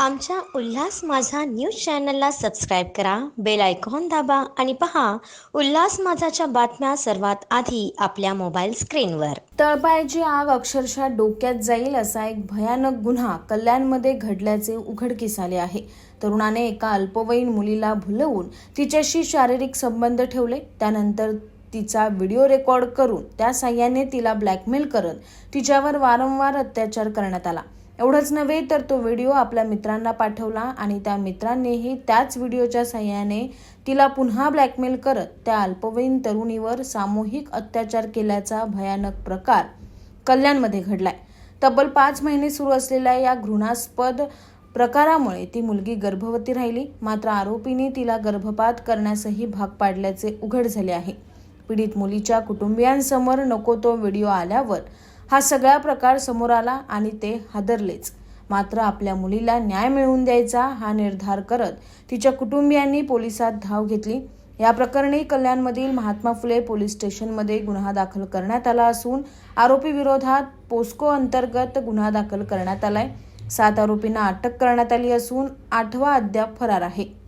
आमच्या उल्हास माझा न्यूज चॅनलला सबस्क्राईब करा बेल आयकॉन दाबा आणि पहा उल्हास माझाच्या बातम्या सर्वात आधी आपल्या मोबाईल स्क्रीनवर. तळपायाची आग अक्षरशः डोक्यात जाईल असा एक भयानक गुन्हा कल्याणमध्ये घडल्याचे उघडकीस आले आहे. तरुणाने एका अल्पवयीन मुलीला भुलवून तिच्याशी शारीरिक संबंध ठेवले. त्यानंतर तिचा व्हिडिओ रेकॉर्ड करून त्या साह्याने तिला ब्लॅकमेल करत तिच्यावर वारंवार अत्याचार करण्यात आला. एवढंच नव्हे तर तो व्हिडिओ आपल्या मित्रांना पाठवला आणि त्या मित्रांनीही त्याच व्हिडिओच्या सहाय्याने तिला पुन्हा ब्लॅकमेल करत त्या अल्पवयीन तरुणीवर सामूहिक अत्याचार केल्याचा भयानक प्रकार कल्याणमध्ये घडलाय. तब्बल पाच महिने सुरू असलेल्या या घृणास्पद प्रकारामुळे ती मुलगी गर्भवती राहिली. मात्र आरोपींनी तिला गर्भपात करण्यासही भाग पाडल्याचे उघड झाले आहे. पीडित मुलीच्या कुटुंबियांसमोर नको तो व्हिडिओ आल्यावर हा सगळा प्रकार समोर आला आणि ते हादरलेच. मात्र आपल्या मुलीला न्याय मिळवून द्यायचा हा निर्धार करत तिच्या कुटुंबियांनी पोलिसात धाव घेतली. या प्रकरणी कल्याणमधील महात्मा फुले पोलीस स्टेशनमध्ये गुन्हा दाखल करण्यात आला असून आरोपी विरोधात पोस्को अंतर्गत गुन्हा दाखल करण्यात आलाय. सात आरोपींना अटक करण्यात आली असून आठवा अद्याप फरार आहे.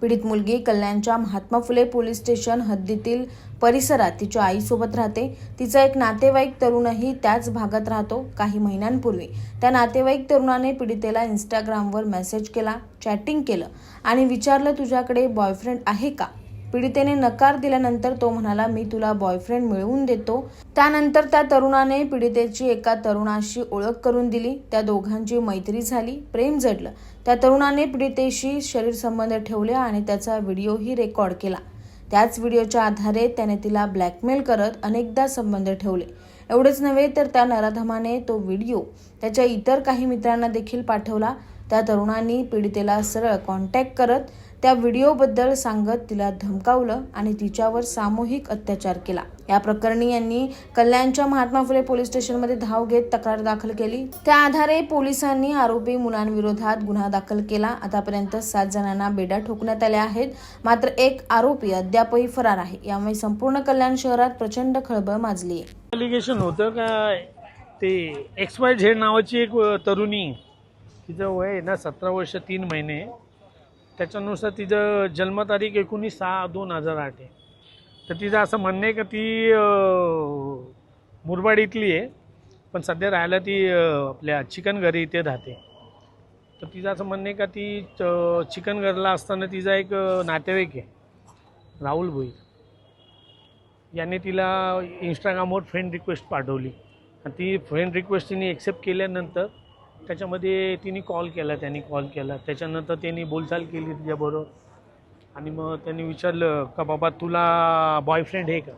पीडित मुलगी कल्याणच्या महात्मा फुले पोलीस स्टेशन हद्दीतील परिसरात तिच्या आईसोबत राहते. तिचा एक नातेवाईक तरुणही त्याच भागात राहतो. काही महिन्यांपूर्वी त्या नातेवाईक तरुणाने पीडितेला इंस्टाग्रामवर मेसेज केला चॅटिंग केलं आणि विचारलं तुझ्याकडे बॉयफ्रेंड आहे का? पीडितेने नकार दिल्यानंतर तो म्हणाला मी तुला बॉयफ्रेंड मिळवून देतो. त्यानंतर त्या तरुणाने पीडितेची एका तरुणाशी ओळख करून दिली. त्या दोघांची मैत्री झाली प्रेम जडलं. त्या तरुणाने पीडितेशी शरीर संबंध ठेवले आणि त्याचा व्हिडिओही रेकॉर्ड केला. त्याच व्हिडिओच्या आधारे त्याने तिला ब्लॅकमेल करत अनेकदा संबंध ठेवले. एवढेच नव्हे तर त्या नराधमाने तो व्हिडिओ त्याच्या इतर काही मित्रांना देखील पाठवला. त्या तरुणांनी पीडितेला सरळ कॉन्टॅक्ट करत त्या व्हिडिओबद्दल सांगत तिला धमकावलं आणि तिच्यावर सामूहिक अत्याचार केला. या प्रकरणी यांनी कल्याणच्या महात्मा फुले पोलीस स्टेशनमध्ये धाव घेत तक्रार दाखल केली. त्या आधारे पोलिसांनी आरोपी मुलांविरोधात गुन्हा दाखल केला. आतापर्यंत सात जणांना बेड्या ठोकण्यात आल्या आहेत. मात्र एक आरोपी अद्यापही फरार आहे. यामुळे संपूर्ण कल्याण शहरात प्रचंड खळबळ माजली अलिगेशन होतं का? ते एक्स वाय झेड नावाची एक तरुणी तिचं वय ना सतरा वर्ष तीन महिने. त्याच्यानुसार तिचं जन्मतारीख एकोणीस सहा दोन हजार आठ आहे. तर तिचं असं म्हणणं आहे का ती मुरबाड इथली आहे पण सध्या राहायला ती आपल्या चिकनघरी इथे राहते. तर तिचं असं म्हणणं आहे का ती च- चिकनघरला असताना तिचा एक नातेवाईक आहे राहुल भोई याने तिला इंस्टाग्रामवर फ्रेंड रिक्वेस्ट पाठवली. आणि ती फ्रेंड रिक्वेस्ट तिने एक्सेप्ट केल्यानंतर त्याच्यामध्ये तिने कॉल केला त्यांनी कॉल केला. त्याच्यानंतर त्यांनी बोलचाल केली तिच्याबरोबर. आणि मग त्यांनी विचारलं का बाबा तुला बॉयफ्रेंड आहे का?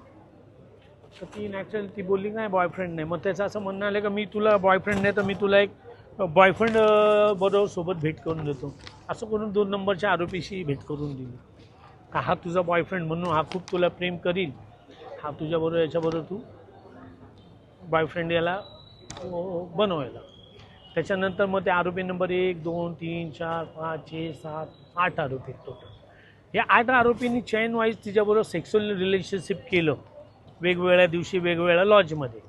तर ती नॅचरल ती बोलली नाही बॉयफ्रेंड नाही. मग त्याचं असं म्हणणं आलं का मी तुला बॉयफ्रेंड नाही तर मी तुला एक बॉयफ्रेंड बरोबर सोबत भेट करून देतो. असं करून दोन नंबरच्या आरोपीशी भेट करून दिली. का हा तुझा बॉयफ्रेंड म्हणून हा खूप तुला प्रेम करील? हा तुझ्याबरोबर याच्याबरोबर तू बॉयफ्रेंड याला बनवायला. त्याच्यानंतर मग ते आरोपी नंबर एक दोन तीन चार पाच छे सात आठ आरोपी टोटल या आठ आरोपींनी चैन वाईज तिच्याबरोबर सेक्सुअल रिलेशनशिप केलं. वेगवेगळ्या दिवशी वेगवेगळ्या लॉजमध्ये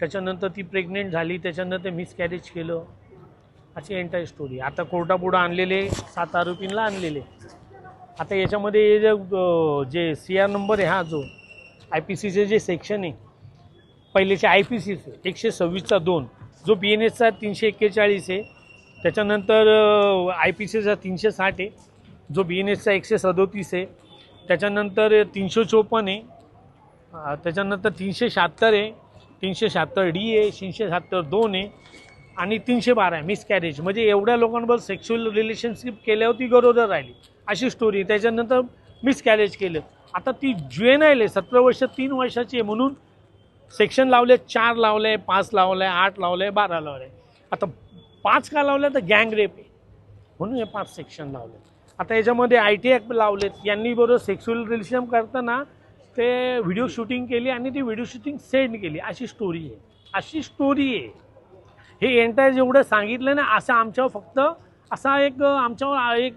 त्याच्यानंतर ती प्रेग्नेंट झाली त्याच्यानंतर मिसकॅरेज केलं. अशी एंटायर स्टोरी आता कोर्टापुढं आणलेले सात आरोपींना आणलेले. आता याच्यामध्ये जे जे सी आर नंबर आहे हा जो आय पी सीचे जे सेक्शन आहे पहिलेचे आय पी सीचे एकशे सव्वीसचा दोन. जो बी एन एसचा तीनशे एक्केचाळीस आहे त्याच्यानंतर आय पी सीचा तीनशे साठ आहे जो बी एन एसचा एकशे सदोतीस आहे त्याच्यानंतर तीनशे चोपन्न आहे त्याच्यानंतर तीनशे शहात्तर आहे तीनशे शहात्तर डी आहे तीनशे शहात्तर दोन आहे आणि तीनशे बारा आहे मिसकॅरेज म्हणजे एवढ्या लोकांबरोबर सेक्शुअल रिलेशनशिप केल्यावर ती गरोदर राहिली. अशी स्टोरी त्याच्यानंतर मिसकॅरेज केलं. आता ती ज्वेनाईल आहे सतरा वर्ष तीन वर्षाची आहे म्हणून सेक्शन लावले चार लावले पाच लावले आठ लावले बारा लावले. आता पाच का लावले तर गँग रेप आहे. म्हणून हे पाच सेक्शन लावले. आता याच्यामध्ये आय टी ॲक्ट लावलेत. यांनी बरोबर सेक्शुअल रिलेशन करताना ते व्हिडिओ शूटिंग केली आणि ती व्हिडिओ शूटिंग सेंड केली. अशी स्टोरी आहे. अशी स्टोरी आहे. हे एंटायर जेवढं सांगितलं ना असं आमच्यावर फक्त असा एक आमच्यावर एक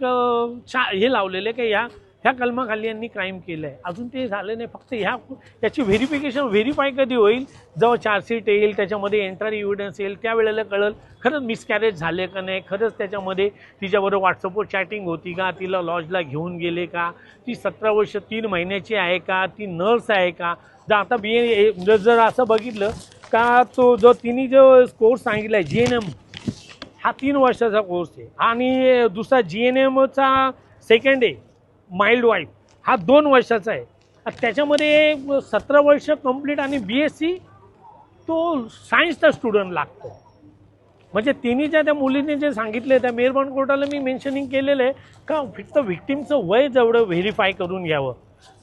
चा हे लावलेलं आहे की या ह्या कलमाखाली यांनी क्राईम केलं आहे अजून ते झालं नाही. फक्त ह्या याची व्हेरिफिकेशन व्हेरीफाय कधी होईल? जेव्हा चार्जशीट येईल त्याच्यामध्ये एंट्री इव्हिडन्स येईल त्यावेळेला कळल खरंच मिसकॅरेज झाले का नाही? खरंच त्याच्यामध्ये तिच्याबरोबर व्हॉट्सअपवर चॅटिंग होती का? तिला लॉजला घेऊन गेले का? ती सतरा वर्ष तीन महिन्याची आहे का? ती नर्स आहे का? जर आता बी ए जर असं बघितलं का तो जो तिने जो कोर्स सांगितला आहे जी एन एम हा तीन वर्षाचा कोर्स आहे. आणि दुसरा जी एन एमचा सेकंड आहे. Midwife. हा दोन वर्षाचा आहे. त्याच्यामध्ये सतरा वर्ष कंप्लीट आणि बी एस सी तो सायन्सचा स्टुडंट लागतो. म्हणजे तिने ज्या त्या मुलीने जे सांगितले त्या मेरबान कोर्टाला मी मेन्शनिंग केलेलं आहे का फक्त व्हिक्टीमचं वय जेवढं व्हेरीफाय करून घ्यावं.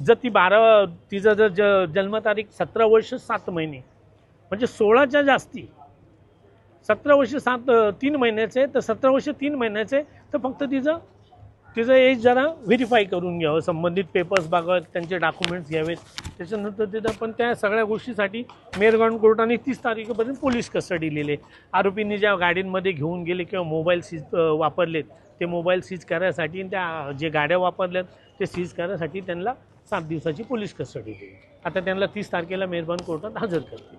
जर ती बारा तिचं जर ज जन्मतारीख सतरा वर्ष सात महिने म्हणजे सोळाच्या जास्ती. सतरा वर्ष सात तीन महिन्याचे तर सतरा वर्ष तीन महिन्याचे तर फक्त तिचं तिचं एज जरा व्हेरीफाय करून घ्यावं. संबंधित पेपर्स बघावेत त्यांचे डॉक्युमेंट्स घ्यावेत. त्याच्यानंतर तिथं पण त्या सगळ्या गोष्टीसाठी मेरगॉन कोर्टाने तीस तारखेपर्यंत पोलीस कस्टडी लिहिले. आरोपींनी ज्या गाडींमध्ये घेऊन गेले किंवा मोबाईल सीज वापरलेत ते मोबाईल सीज करायसाठी आणि त्या जे गाड्या वापरल्यात ते सीज करायसाठी त्यांना सात दिवसाची पोलीस कस्टडी दिली आता त्यांना तीस तारखेला मेरबान कोर्टात हजर करतील.